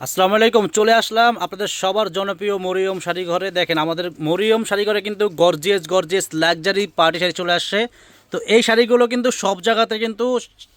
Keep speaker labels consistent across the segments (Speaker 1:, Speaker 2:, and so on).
Speaker 1: আসসালামু আলাইকুম, চলে আসলাম আপনাদের সবার জনপ্রিয় মরিয়ম শাড়ি ঘরে দেখেন, আমাদের মরিয়ম শাড়ি ঘরে কিন্তু gorgeous gorgeous luxury party sari চলে আসছে। তো এই শাড়িগুলো কিন্তু সব জায়গাতে কিন্তু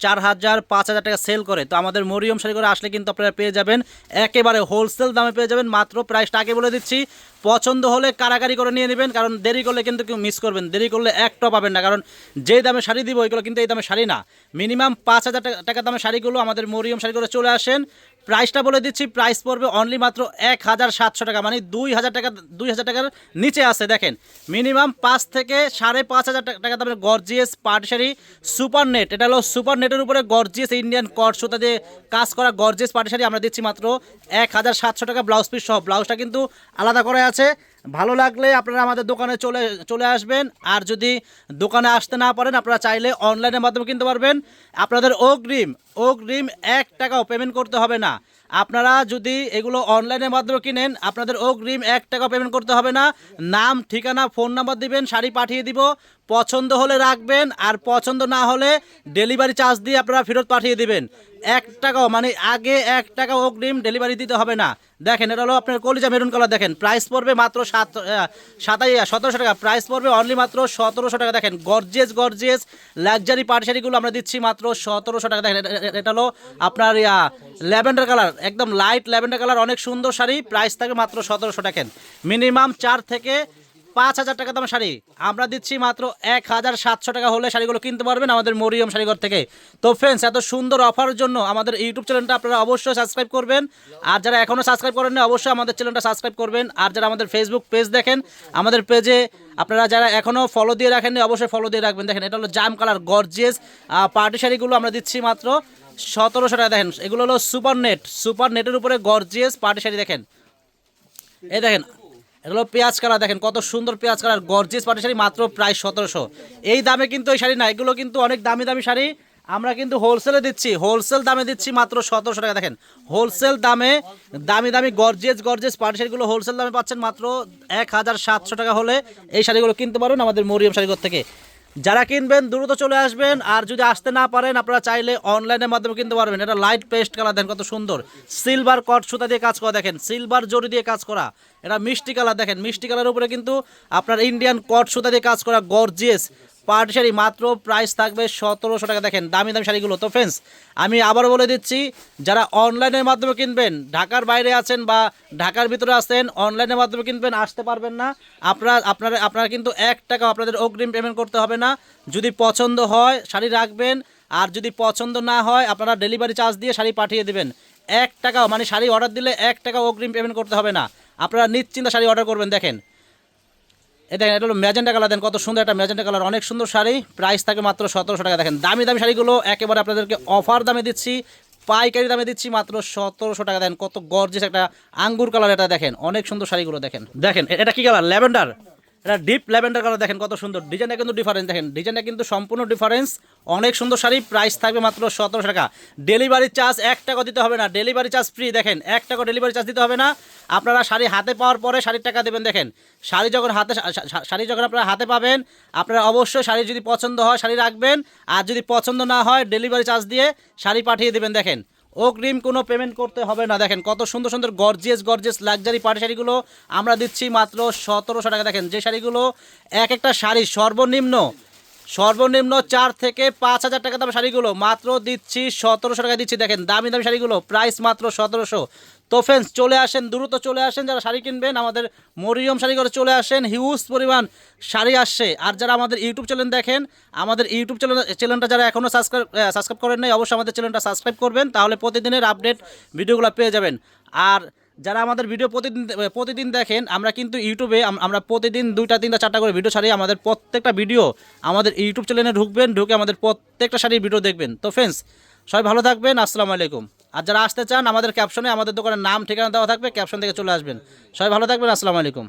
Speaker 1: চার হাজার, পাঁচ হাজার টাকা সেল করে। তো আমাদের মরিয়ম শাড়িঘরে আসলে কিন্তু আপনারা পেয়ে যাবেন। একেবারে হোলসেল দামে পেয়ে যাবেন, মাত্র প্রাইসটা আগে বলে দিচ্ছি। পছন্দ হলে কারাকারি করে নিয়ে নেবেন, কারণ দেরি করলে কিন্তু কেউ মিস করবেন। দেরি করলে একটা পাবেন না, কারণ যেই দামে শাড়ি দিব ওইগুলো কিন্তু এই দামে শাড়ি না। মিনিমাম পাঁচ হাজার টাকা- দামে শাড়িগুলো আমাদের মরিয়ম শাড়িগুলো চলে আসেন। প্রাইসটা বলে দিচ্ছি প্রাইস পড়বে অনলি মাত্র এক হাজার সাতশো টাকা মানে দুই হাজার টাকা দুই হাজার টাকার নিচে আছে, দেখেন। মিনিমাম পাঁচ থেকে সাড়ে পাঁচ হাজার টাকা- দামের gorgeous party sari super net এটা হলো সুপার নেটের উপরে গর্জিয়াস ইন্ডিয়ান কট সুতা দিয়ে কাজ করা গর্জিয়াস পার্টি শাড়ি। আমরা দিচ্ছি মাত্র এক হাজার সাতশো টাকা ব্লাউজ পিস সহ। ব্লাউজটা কিন্তু আলাদা করে আছে। ভালো লাগলে আপনারা আমাদের দোকানে চলে চলে আসবেন। আর যদি দোকানে আসতে না পারেন, আপনারা চাইলে অনলাইনের মাধ্যমে কিনতে পারবেন। আপনাদের অগ্রিম অগ্রিম এক টাকাও পেমেন্ট করতে হবে না। আপনারা যদি এগুলো অনলাইনের মাধ্যমে কিনেন, আপনাদের অগ্রিম এক টাকা পেমেন্ট করতে হবে না। নাম, ঠিকানা ফোন নাম্বার দিবেন, শাড়ি পাঠিয়ে দিব। পছন্দ হলে রাখবেন, আর পছন্দ না হলে ডেলিভারি চার্জ দিয়ে আপনারা ফেরত পাঠিয়ে দিবেন। এক টাকাও মানে আগে এক টাকা অগ্রিম ডেলিভারি দিতে হবে না। দেখেন, এটা হলো আপনার কলিজা মেরুন কালার দেখেন। প্রাইস পড়বে মাত্র সাত সাতাই, সতেরোশো টাকা। প্রাইস পড়বে অনলি মাত্র সতেরোশো টাকা। দেখেন গর্জিয়াস লাক্সারি পার্টি শাড়িগুলো আমরা দিচ্ছি মাত্র সতেরোশো টাকা। দেখেন, এটা হলো আপনার, ইয়া ল্যাভেন্ডার কালার একদম লাইট ল্যাভেন্ডার কালার অনেক সুন্দর শাড়ি। প্রাইস থাকে মাত্র সতেরোশো টাকা। মিনিমাম চার থেকে পাঁচ হাজার টাকা দাম শাড়ি। আমরা দিচ্ছি মাত্র এক হাজার সাতশো টাকা হলে শাড়িগুলো কিনতে পারবেন আমাদের মরিয়ম শাড়িঘর থেকে। তো ফ্রেন্ডস এত সুন্দর অফারের জন্য আমাদের ইউটিউব চ্যানেলটা আপনারা অবশ্যই সাবস্ক্রাইব করবেন। আর যারা এখনও সাবস্ক্রাইব করেননি অবশ্যই আমাদের চ্যানেলটা সাবস্ক্রাইব করবেন। আর যারা আমাদের ফেসবুক পেজ দেখেন, আমাদের পেজে আপনারা যারা এখনও ফলো দিয়ে রাখেননি অবশ্যই ফলো দিয়ে রাখবেন। দেখেন, এটা হলো জাম কালার গর্জিয়াস পার্টি শাড়িগুলো আমরা দিচ্ছি মাত্র সতেরোশো টাকা। দেখেন, এগুলো হলো সুপার নেট সুপার নেটের উপরে গর্জিয়াস পার্টি শাড়ি দেখেন। এই দেখেন এগুলো পেঁয়াজ কালার, দেখেন কত সুন্দর পেঁয়াজ কালার গর্জিস পাটি শাড়ি মাত্র প্রায় সতেরোশো। এই দামে কিন্তু এই শাড়ি না, এগুলো কিন্তু অনেক দামি দামি শাড়ি। আমরা কিন্তু হোলসেলে দিচ্ছি হোলসেল দামে দিচ্ছি মাত্র সতেরোশো টাকা। দেখেন হোলসেল দামে দামি দামি গর্জেস গর্জেস পাটি শাড়িগুলো হোলসেল দামে পাচ্ছেন মাত্র এক হাজার সাতশো টাকা হলে এই শাড়িগুলো কিনতে পারবেন আমাদের মরিয়ম শাড়িঘর থেকে। যারা কিনবেন দ্রুত চলে আসবেন, আর যদি আসতে না পারেন, আপনারা চাইলে অনলাইনের মাধ্যমে কিনতে পারবেন। এটা লাইট পেস্ট কালার দেখেন কত সুন্দর। সিলভার কট সুতা দিয়ে কাজ করা, দেখেন। সিলভার জরি দিয়ে কাজ করা। এটা মিষ্টি কালার দেখেন। মিষ্টি কালার উপরে কিন্তু আপনার ইন্ডিয়ান কট সুতা দিয়ে কাজ করা গর্জিয়াস পার্টি শাড়ি মাত্র প্রাইস থাকবে সতেরোশো টাকা। দেখেন, দামি দামি শাড়িগুলো। তো ফ্রেন্ডস আমি আবার বলে দিচ্ছি, যারা অনলাইনের মাধ্যমে কিনবেন, ঢাকার বাইরে আছেন বা ঢাকার ভিতরে আছেন অনলাইনের মাধ্যমে কিনবেন, আসতে পারবেন না। আপনারা আপনারা আপনারা কিন্তু এক টাকা আপনাদের অগ্রিম পেমেন্ট করতে হবে না। যদি পছন্দ হয়, শাড়ি রাখবেন। আর যদি পছন্দ না হয়, আপনারা ডেলিভারি চার্জ দিয়ে শাড়ি পাঠিয়ে দেবেন। এক টাকাও মানে শাড়ি অর্ডার দিলে এক টাকা অগ্রিম পেমেন্ট করতে হবে না। আপনারা নিশ্চিন্তে শাড়ি অর্ডার করবেন, দেখেন। দেখেন এটা হলো ম্যাজেন্টা কালার। দেন কত সুন্দর একটা ম্যাজেন্টা কালার। অনেক সুন্দর শাড়ি। প্রাইস থাকে মাত্র সতেরোশো টাকা। দেখেন, দামি দামি শাড়িগুলো একেবারে আপনাদেরকে অফার দামে দিচ্ছি। পাইকারি দামে দিচ্ছি মাত্র সতেরোশো টাকা। দেন কত গর্জেস একটা আঙ্গুর কালার এটা দেখেন। অনেক সুন্দর শাড়িগুলো দেখেন। দেখেন, এটা কি কালার? ল্যাভেন্ডার? এটা ডিপ ল্যাভেন্ডার কালার দেখেন কত সুন্দর। ডিজাইনটা কিন্তু ডিফারেন্স দেখেন। ডিজাইনটা কিন্তু সম্পূর্ণ ডিফারেন্স অনেক সুন্দর শাড়ি প্রাইস থাকবে মাত্র সতেরোশো টাকা। ডেলিভারি চার্জ এক টাকা দিতে হবে না। ডেলিভারি চার্জ ফ্রি দেখেন। এক টাকা ডেলিভারি চার্জ দিতে হবে না। আপনারা শাড়ি হাতে পাওয়ার পরে শাড়ির টাকা দেবেন, দেখেন। শাড়ি যখন হাতে শাড়ি যখন আপনারা হাতে পাবেন, আপনারা অবশ্যই শাড়ি যদি পছন্দ হয়, শাড়ি রাখবেন। আর যদি পছন্দ না হয় ডেলিভারি চার্জ দিয়ে শাড়ি পাঠিয়ে দেবেন, দেখেন। অগ্রিম কোনো পেমেন্ট করতে হবে না। দেখেন কত সুন্দর সুন্দর গর্জিয়াস গর্জিয়াস লাক্সারি পাটি শাড়িগুলো আমরা দিচ্ছি মাত্র সতেরোশো টাকা। দেখেন যে শাড়িগুলো এক একটা শাড়ি সর্বনিম্ন সর্বনিম্ন চার থেকে পাঁচ হাজার টাকা দাম শাড়িগুলো। মাত্র দিচ্ছি সতেরোশো টাকা দিচ্ছি। দেখেন, দামি দামি শাড়িগুলো প্রাইস মাত্র সতেরোশো। তো ফ্রেন্ডস চলে আসেন, দ্রুত চলে আসেন। যারা শাড়ি কিনবেন, আমাদের মরিয়ম শাড়ি করে চলে আসেন। হিউজ পরিমাণ শাড়ি আসছে। আর যারা আমাদের ইউটিউব চ্যানেল দেখেন, আমাদের ইউটিউব চ্যানেল চ্যানেলটা যারা এখনও সাবস্ক্রাইব সাবস্ক্রাইব করেন নাই, অবশ্যই আমাদের চ্যানেলটা সাবস্ক্রাইব করবেন। তাহলে প্রতিদিনের আপডেট ভিডিওগুলো পেয়ে যাবেন। আর যারা আমাদের ভিডিও প্রতিদিন প্রতিদিন দেখেন, আমরা কিন্তু ইউটিউবে আমরা প্রতিদিন দুইটা, তিনটা, চারটা করে ভিডিও ছাড়ি, আমাদের প্রত্যেকটা ভিডিও আমাদের ইউটিউব চ্যানেলে ঢুকবেন, ঢুকে আমাদের প্রত্যেকটা শাড়ির ভিডিও দেখবেন। তো ফ্রেন্ডস সবাই ভালো থাকবেন, আসসালামু আলাইকুম। আর যারা আসতে চান, আমাদের ক্যাপশনে আমাদের দোকানের নাম, ঠিকানা দেওয়া থাকবে ক্যাপশন থেকে চলে আসবেন। সবাই ভালো থাকবেন, আসসালামু আলাইকুম।